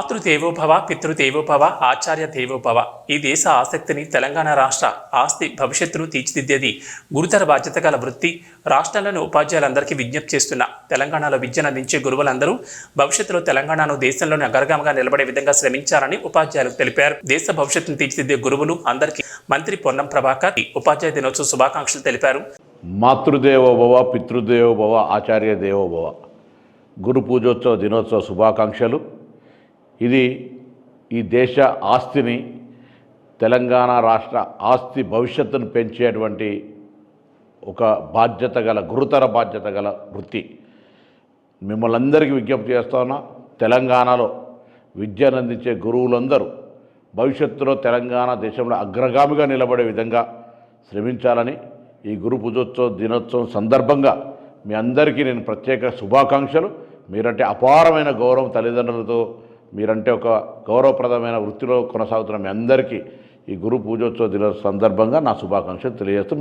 మాతృదేవోభవ పితృదేవోభవ ఆచార్య దేవోభవ ఈ దేశ ఆసక్తిని తెలంగాణ రాష్ట్ర ఆస్తి భవిష్యత్తును తీర్చిదిద్దేది గురుతర బాధ్యత గల వృత్తి. రాష్ట్రంలోని ఉపాధ్యాయులందరికీ విజ్ఞప్తి చేస్తున్న. తెలంగాణలో విద్యను అందించే గురువులందరూ భవిష్యత్తులో తెలంగాణను దేశంలోని అగ్రగామగా నిలబడే విధంగా శ్రమించారని ఉపాధ్యాయులు తెలిపారు. దేశ భవిష్యత్తును తీర్చిదిద్దే గురువులు అందరికీ మంత్రి పొన్నం ప్రభాకర్ ఉపాధ్యాయ దినోత్సవ శుభాకాంక్షలు తెలిపారు. మాతృదేవోభవ పితృదేవోభవ ఆచార్య దేవోభవ గురు పూజోత్సవ దినోత్సవ శుభాకాంక్షలు. ఇది ఈ దేశ ఆస్తిని తెలంగాణ రాష్ట్ర ఆస్తి భవిష్యత్తును పెంచేటువంటి ఒక బాధ్యత గల గురుతర బాధ్యత గల వృత్తి. మిమ్మల్ని అందరికీ విజ్ఞప్తి చేస్తున్నా తెలంగాణలో విద్యను అందించే గురువులందరూ భవిష్యత్తులో తెలంగాణ దేశంలో అగ్రగామిగా నిలబడే విధంగా శ్రమించాలని ఈ గురు పూజోత్సవ దినోత్సవం సందర్భంగా మీ అందరికీ నేను ప్రత్యేక శుభాకాంక్షలు. మీరంటే అపారమైన గౌరవం తల్లిదండ్రులతో మీరంటే ఒక గౌరవప్రదమైన వృత్తిలో కొనసాగుతున్న మీ అందరికీ ఈ గురు పూజోత్సవ దినోత్సవ సందర్భంగా నా శుభాకాంక్షలు తెలియజేస్తూ